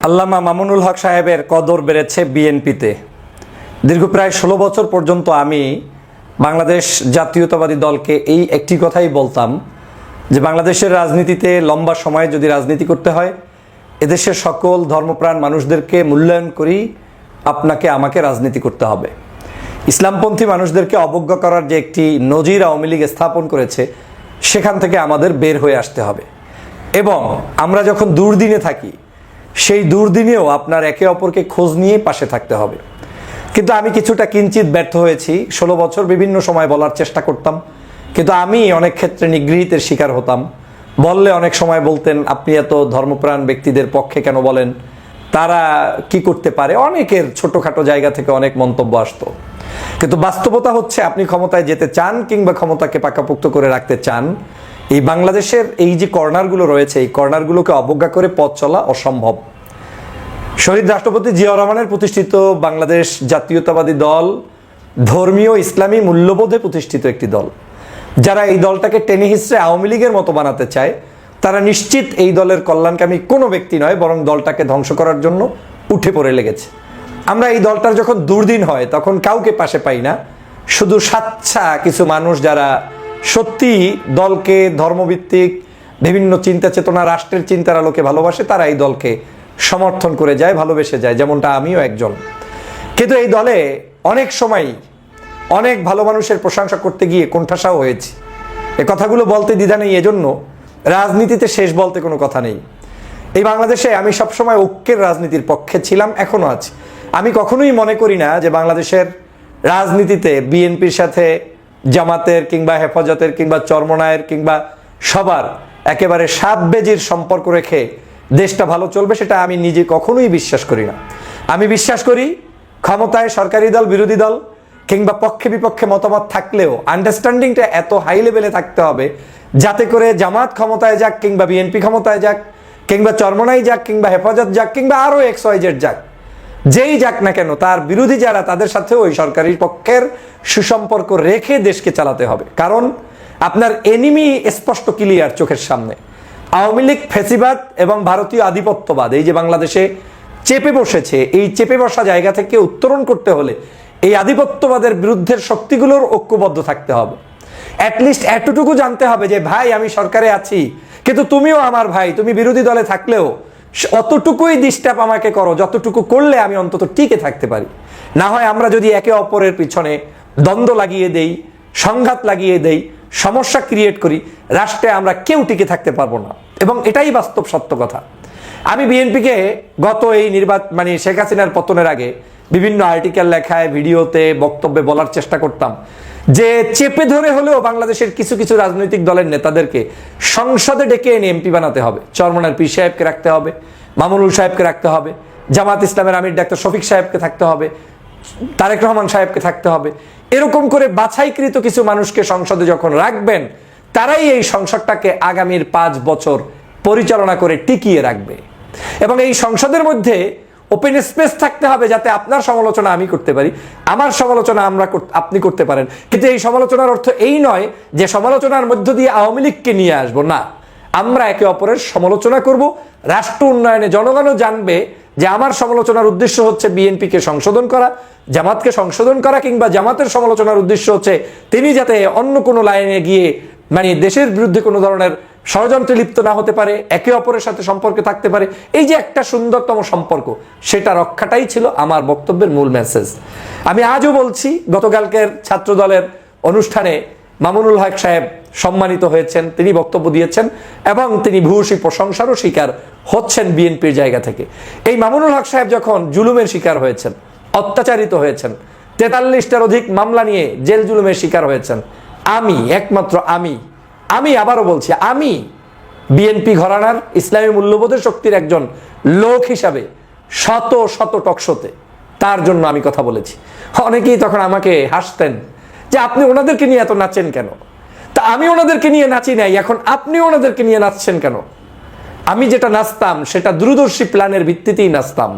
আল্লামা মামুনুল হক সাহেবের কদর বেড়েছে বিএনপিতে। দীর্ঘ প্রায় ষোলো বছর পর্যন্ত আমি বাংলাদেশ জাতীয়তাবাদী দলকে এই একটি কথাই বলতাম যে বাংলাদেশের রাজনীতিতে লম্বা সময় যদি রাজনীতি করতে হয়, এদেশের সকল ধর্মপ্রাণ মানুষদেরকে মূল্যায়ন করি, আপনাকে, আমাকে রাজনীতি করতে হবে। ইসলামপন্থী মানুষদেরকে অবজ্ঞা করার যে একটি নজির আওয়ামী লীগ স্থাপন করেছে, সেখান থেকে আমাদের বের হয়ে আসতে হবে। এবং আমরা যখন দুর্দিনে থাকি সেই দুর্দিনেও আপনার একে অপরকে খোঁজ নিয়ে পাশে থাকতে হবে। কিন্তু আমি কিছুটা কিঞ্চিত ব্যর্থ হয়েছি। ষোলো বছর বিভিন্ন সময় বলার চেষ্টা করতাম। কিন্তু আমি অনেক ক্ষেত্রে নিগৃহীতের শিকার হতাম। বললে অনেক সময় বলতেন, আপনি এত ধর্মপ্রাণ ব্যক্তিদের পক্ষে কেন বলেন? তারা কি করতে পারে? অনেকের ছোটোখাটো জায়গা থেকে অনেক মন্তব্য আসতো। কিন্তু বাস্তবতা হচ্ছে, আপনি ক্ষমতায় যেতে চান কিংবা ক্ষমতাকে পাকাপোক্ত করে রাখতে চান এই বাংলাদেশের এই যে কর্নারগুলো রয়েছে, এই কর্নারগুলোকে অবজ্ঞা করে পথ চলা অসম্ভব। শহীদ রাষ্ট্রপতি জিয়া রহমানের প্রতিষ্ঠিত বাংলাদেশ জাতীয়তাবাদী দল, ধর্মীয় ইসলামী মূল্যবোধে প্রতিষ্ঠিত একটি দল। যারা এই দলটাকে টেনে হিসড়ে আওয়ামী লীগের মতো বানাতে চায়, তারা নিশ্চিত এই দলের কল্যাণকামী কোনো ব্যক্তি নয়, বরং দলটাকে ধ্বংস করার জন্য উঠে পড়ে লেগেছে। আমরা এই দলটার যখন দুর্দিন হয়, তখন কাউকে পাশে পাই না। শুধু সাচ্ছা কিছু মানুষ যারা সত্যি দলকে, ধর্মভিত্তিক বিভিন্ন চিন্তা চেতনা, রাষ্ট্রের চিন্তার আলোকে ভালোবাসে, তারা এই দলকে সমর্থন করে যায়, ভালোবেসে যায়, যেমনটা আমিও একজন। কিন্তু এই দলে অনেক সময় অনেক ভালো মানুষের প্রশংসা করতে গিয়ে কোণঠাসাও হয়েছে। এ কথাগুলো বলতে দ্বিধা নেই, এজন্য রাজনীতিতে শেষ বলতে কোনো কথা নেই। এই বাংলাদেশে আমি সবসময় ঐক্যের রাজনীতির পক্ষে ছিলাম এখনও আছি। আমি কখনোই মনে করি না যে বাংলাদেশের রাজনীতিতে বিএনপির সাথে জামাতের কিংবা হেফাজতের কিংবা চরমনায়ের কিংবা সবার একেবারে সাত বেজির সম্পর্ক রেখে দেশটা ভালো চলবে সেটা আমি নিজে কখনোই বিশ্বাস করি না। আমি বিশ্বাস করি ক্ষমতায় সরকারি দল, বিরোধী দল কিংবা পক্ষে বিপক্ষে মতামত থাকলেও আন্ডারস্ট্যান্ডিংটা এত হাই লেভেলে থাকতে হবে যাতে করে জামাত ক্ষমতায় যাক কিংবা বিএনপি ক্ষমতায় যাক কিংবা চরমনাই যাক কিংবা হেফাজত যাক কিংবা আরও এক্স ওয়াই জেড যাক। যেই যাক না কেন, তার বিরোধী যারা, তাদের সাথে ওই সরকারি পক্ষের সুসম্পর্ক রেখে দেশকে চালাতে হবে। কারণ, আপনার এনিমি স্পষ্ট ক্লিয়ার চোখের সামনে। আওয়ামী লীগ ফেসিবাদ এবং ভারতীয় আধিপত্যবাদ, এই যে বাংলাদেশে চেপে বসেছে, এই চেপে বসা জায়গা থেকে উত্তরণ করতে হলে এই আধিপত্যবাদের বিরুদ্ধের শক্তিগুলোর ঐক্যবদ্ধ থাকতে হবে। অ্যাটলিস্ট এতটুকু জানতে হবে যে, ভাই, আমি সরকারে আছি, কিন্তু তুমিও আমার ভাই, তুমি বিরোধী দলে থাকলেও অতটুকুই ডিস্টার্ব আমাকে করো, যতটুকু করলে আমি অন্তত টিকে থাকতে পারি। না হয় আমরা যদি একে অপরের পিছনে দ্বন্দ্ব লাগিয়ে দেই, সংঘাত লাগিয়ে দেই, সমস্যা ক্রিয়েট করি, রাষ্ট্রে আমরা কেউ টিকে থাকতে পারব না। এবং এটাই বাস্তব সত্য কথা। আমি বিএনপিকে গত এই নির্বাচন মানে শেখ হাসিনার পতনের আগে বিভিন্ন আর্টিকেল লেখায়, ভিডিওতে, বক্তব্যে বলার চেষ্টা করতাম। যে চেপে ধরে হলেও বাংলাদেশের কিছু কিছু রাজনৈতিক দলের নেতাদেরকে সংসদে ডেকে এনে এমপি বানাতে হবে। চরমনার পীর সাহেবকে রাখতে হবে, মামুনুল সাহেবকে রাখতে হবে, জামাত ইসলামের আমির ডাক্তার শফিক সাহেবকে থাকতে হবে, তারেক রহমান সাহেবকে থাকতে হবে। এরকম করে বাছাইকৃত কিছু মানুষকে সংসদে যখন রাখবেন, তারাই এই সংসদটাকে আগামীর পাঁচ বছর পরিচালনা করে টিকিয়ে রাখবে। এবং এই সংসদের মধ্যে ওপেন স্পেস থাকতে হবে যাতে আপনার সমালোচনা আমি করতে পারি। আমার সমালোচনা আমরা আপনি করতে পারেন। কিন্তু এই সমালোচনার অর্থ এই নয় যে সমালোচনার মধ্য দিয়ে আওয়ামী লীগকে নিয়ে আসব, না। আমরা একে অপরের সমালোচনা করব। রাষ্ট্র উন্নয়নে জনগণও জানবে যে আমার সমালোচনার উদ্দেশ্য হচ্ছে বিএনপিকে সংশোধন করা, জামাতকে সংশোধন করা, কিংবা জামাতের সমালোচনার উদ্দেশ্য হচ্ছে তিনি যাতে অন্য কোনো লাইনে গিয়ে মানে দেশের বিরুদ্ধে কোনো ধরনের ষড়যন্ত্রে লিপ্ত না হতে পারে, একে অপরের সাথে সম্পর্কে থাকতে পারে। এই যে একটা সুন্দরতম সম্পর্ক, সেটা রক্ষাটাই ছিল আমার বক্তব্যের মূল মেসেজ আমি আজও বলছি, গতকালকের ছাত্র দলের অনুষ্ঠানে মামুনুল হক সাহেব সম্মানিত হয়েছেন, তিনি বক্তব্য দিয়েছেন এবং তিনি ভূয়সী প্রশংসারও শিকার হচ্ছেন বিএনপির জায়গা থেকে। এই মামুনুল হক সাহেব যখন জুলুমের শিকার হয়েছেন, অত্যাচারিত হয়েছেন, তেতাল্লিশটার অধিক মামলা নিয়ে জেল জুলুমের শিকার হয়েছেন, আমি, একমাত্র আমি আমি আবারও বলছি, আমি বিএনপি ঘরানার ইসলামী মূল্যবোধের শক্তির একজন লোক হিসাবে শত শত টকশোতে তার জন্য আমি কথা বলেছি। অনেকেই তখন আমাকে হাসতেন যে আপনি ওনাদেরকে নিয়ে এত নাচেন কেন? তা আমি ওনাদেরকে নিয়ে নাচি নাই, এখন আপনি ওনাদেরকে নিয়ে নাচছেন কেন? আমি যেটা নাচতাম সেটা দূরদর্শী প্ল্যানের ভিত্তিতেই নাচতাম।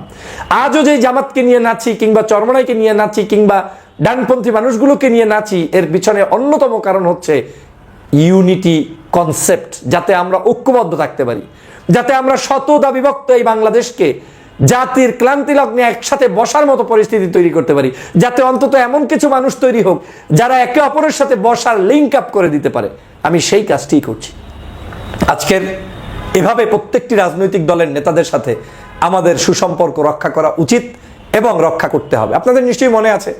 আজও যে জামাতকে নিয়ে নাচি কিংবা চরমনাইকে নিয়ে নাচি কিংবা ডানপন্থী মানুষগুলোকে নিয়ে নাচি, এর পিছনে অন্যতম কারণ হচ্ছে ইউনিটি কনসেপ্ট যাতে আমরা ঐক্যবদ্ধ থাকতে পারি, যাতে আমরা শতদা বিভক্ত এই বাংলাদেশকে জাতির ক্লান্তি লগ্নে একসাথে বসার মতো পরিস্থিতি তৈরি করতে পারি, যাতে অন্তত এমন কিছু মানুষ তৈরি হোক যারা একে অপরের সাথে বসার লিঙ্ক আপ করে দিতে পারে। আমি সেই কাজটি করছি। আজকের এভাবে প্রত্যেকটি রাজনৈতিক দলের নেতাদের সাথে আমাদের সুসম্পর্ক রক্ষা করা উচিত এবং রক্ষা করতে হবে। আপনাদের নিশ্চয়ই মনে আছে,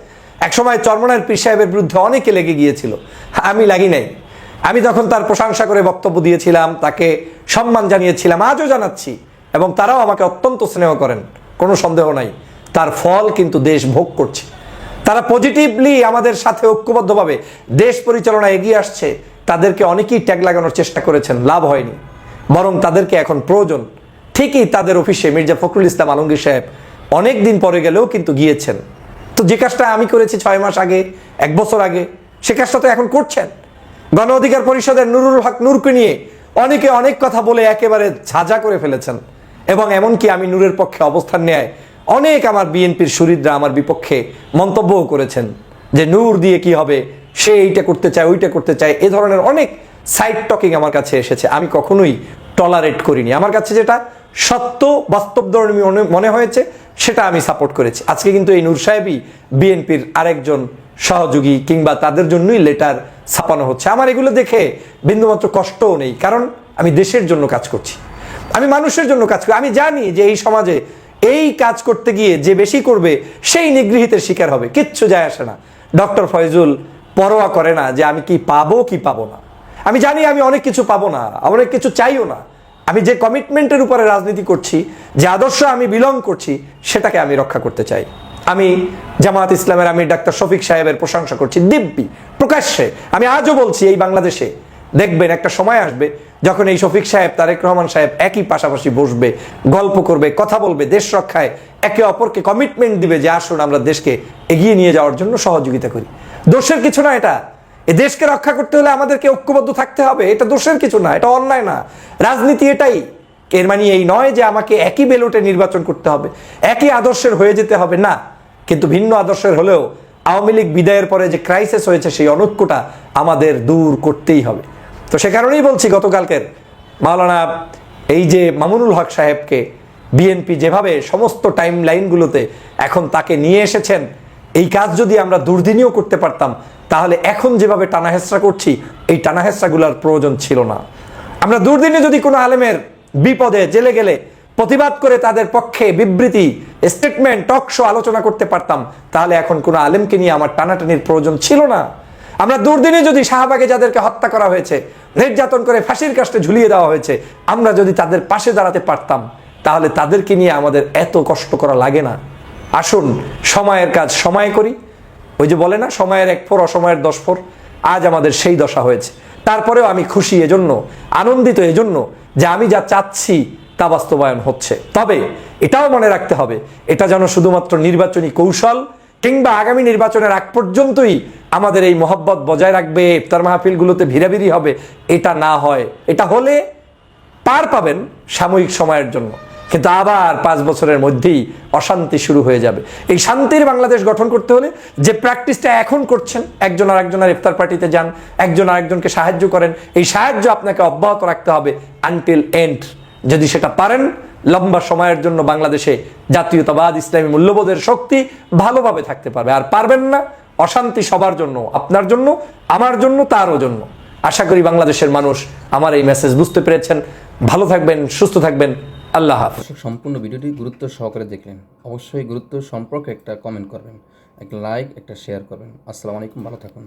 একসময় চরমনার পীর সাহেবের বিরুদ্ধে অনেকে লেগে গিয়েছিল। আমি লাগি নাই। আমি তখন তার প্রশংসা করে বক্তব্য দিয়েছিলাম, তাকে সম্মান জানিয়েছিলাম, আজও জানাচ্ছি, এবং তারাও আমাকে অত্যন্ত স্নেহ করেন, কোনো সন্দেহ নাই, তার ফল কিন্তু দেশ ভোগ করছে। তারা পজিটিভলি আমাদের সাথে ঐক্যবদ্ধভাবে দেশ পরিচালনা এগিয়ে আসছে, তাদেরকে অনেকেই ট্যাগ লাগানোর চেষ্টা করেছেন, লাভ হয়নি, বরং তাদেরকে এখন প্রয়োজন। ঠিকই তাদের অফিসে মির্জা ফখরুল ইসলাম আলমগীর সাহেব অনেক দিন পরে গেলেও কিন্তু গিয়েছেন। তো যে কাজটা আমি করেছি ছয় মাস আগে, এক বছর আগে, সে কাজটা তো এখন করছেন। গণ অধিকার পরিষদের নুরুল হক নূরকে নিয়ে অনেকে অনেক কথা বলে একেবারে ঝাঁঝা করে ফেলেছেন। এবং এমনকি আমি নূরের পক্ষে অবস্থান নেয় অনেক আমার বিএনপির সুরিদরা আমার বিপক্ষে মন্তব্যও করেছেন যে নূর দিয়ে কি হবে, সে এইটা করতে চায়, ওইটা করতে চায়, এ ধরনের অনেক সাইড টকিং আমার কাছে এসেছে। আমি কখনোই টলারেট করিনি। আমার কাছে যেটা সত্য বাস্তবধর্মী মনে- মনে হয়েছে, সেটা আমি সাপোর্ট করেছি। আজকে কিন্তু এই নূর সাহেবই বিএনপির আরেকজন সহযোগী কিংবা তাদের জন্যই লেটার ছাপানো হচ্ছে। আমার এগুলো দেখে বিন্দুমাত্র কষ্টও নেই, কারণ আমি দেশের জন্য কাজ করছি। আমি মানুষের জন্য কাজ করি। আমি জানি যে এই সমাজে এই কাজ করতে গিয়ে যে বেশি করবে, সেই নিগৃহীতের শিকার হবে। কিচ্ছু যায় আসে না। ডক্টর ফয়জুল পরোয়া করে না যে আমি কি পাবো কি পাবো না। আমি জানি আমি অনেক কিছু পাবো না, অনেক কিছু চাইও না। আমি যে কমিটমেন্টের উপরে রাজনীতি করছি, যে আদর্শ আমি বিলং করছি, সেটাকে আমি রক্ষা করতে চাই। আমি জামাত ইসলামের আমি ডাক্তার শফিক সাহেবের প্রশংসা করছি দিব্যি, প্রকাশ্যে। আমি আজও বলছি এই বাংলাদেশে দেখবেন একটা সময় আসবে যখন এই শফিক সাহেব, তারেক রহমান সাহেব একই পাশাপাশি বসবে, গল্প করবে, কথা বলবে, দেশ রক্ষায় একে অপরকে কমিটমেন্ট দিবে যে আসুন আমরা দেশকে এগিয়ে নিয়ে যাওয়ার জন্য সহযোগিতা করি। দোষের কিছু না এটা। এ দেশকে রক্ষা করতে হলে আমাদেরকে ঐক্যবদ্ধ থাকতে হবে। এটা দোষের কিছু না, এটা অন্যায় না। রাজনীতি এটাই। এর মানে এই নয় যে আমাকে একই বেলুটে নির্বাচন করতে হবে। একই আদর্শের হয়ে যেতে হবে। না। কিন্তু ভিন্ন আদর্শের হলেও আওয়ামী লীগ বিদায়ের পরে যে ক্রাইসিস হয়েছে সেই অনৈক্যটা আমাদের দূর করতেই হবে। তো সে কারণেই বলছি গতকালকের মাওলানা এই যে মামুনুল হক সাহেবকে বিএনপি যেভাবে সমস্ত টাইম লাইনগুলোতে এখন তাকে নিয়ে এসেছেন, এই কাজ যদি আমরা দুর্দিনেও করতে পারতাম, তাহলে এখন যেভাবে টানাহেসরা করছি, এই টানাহেসরাগুলোর প্রয়োজন ছিল না। আমরা দুর্দিনে যদি কোনো আলেমের বিপদে জেলে গেলে প্রতিবাদ করে তাদের পক্ষে বিবৃতি স্টেটমেন্ট টক শো আলোচনা করতে পারতাম। তাহলে এখন কোনো আলেমকে নিয়ে আমার টানাটানির প্রয়োজন ছিল না। আমরা দুর্দিনে যদি শাহবাগে যাদেরকে হত্যা করা হয়েছে, নির্যাতন করে ফাঁসির কাষ্টে ঝুলিয়ে দেওয়া হয়েছে, আমরা যদি তাদের পাশে দাঁড়াতে পারতাম, তাহলে তাদেরকে নিয়ে আমাদের এত কষ্ট করা লাগে না। আসুন, সময়ের কাজ সময় করি। ওই যে বলে না, সময়ের এক ফোর অসময়ের দশ ফোর আজ আমাদের সেই দশা হয়েছে। তারপরেও আমি খুশি এজন্য, আনন্দিত এজন্য যে আমি যা চাচ্ছি তা বাস্তবায়ন হচ্ছে। তবে এটাও মনে রাখতে হবে, এটা যেন শুধুমাত্র নির্বাচনী কৌশল কিংবা আগামী নির্বাচনের আগ পর্যন্তই আমাদের এই মহব্বত বজায় রাখবে ইফতার মাহফিলগুলোতে ভিড়াভিড়ি হবে, এটা না হয়। এটা হলে পার পাবেন সাময়িক সময়ের জন্য। কিন্তু আবার পাঁচ বছরের মধ্যেই অশান্তি শুরু হয়ে যাবে। এই শান্তির বাংলাদেশ গঠন করতে হলে যে প্র্যাকটিসটা এখন করছেন, একজন আর একজনের ইফতার পার্টিতে যান, একজন আরেকজনকে সাহায্য করেন, এই সাহায্য আপনাকে অব্যাহত রাখতে হবে আনটিল এন্ড যদি সেটা পারেন, লম্বা সময়ের জন্য বাংলাদেশে জাতীয়তাবাদ, ইসলামী মূল্যবোধের শক্তি ভালোভাবে থাকতে পারবে। আর পারবেন না, অশান্তি সবার জন্য, আপনার জন্য, আমার জন্য, তারও জন্য। আশা করি বাংলাদেশের মানুষ আমার এই মেসেজ বুঝতে পেরেছেন। ভালো থাকবেন, সুস্থ থাকবেন, আল্লাহ দর্শক সম্পূর্ণ ভিডিওটি গুরুত্ব সহকারে দেখলেন। অবশ্যই গুরুত্ব সম্পর্কে একটা কমেন্ট করবেন একটা লাইক একটা শেয়ার করবেন। আসসালামু আলাইকুম, ভালো থাকুন।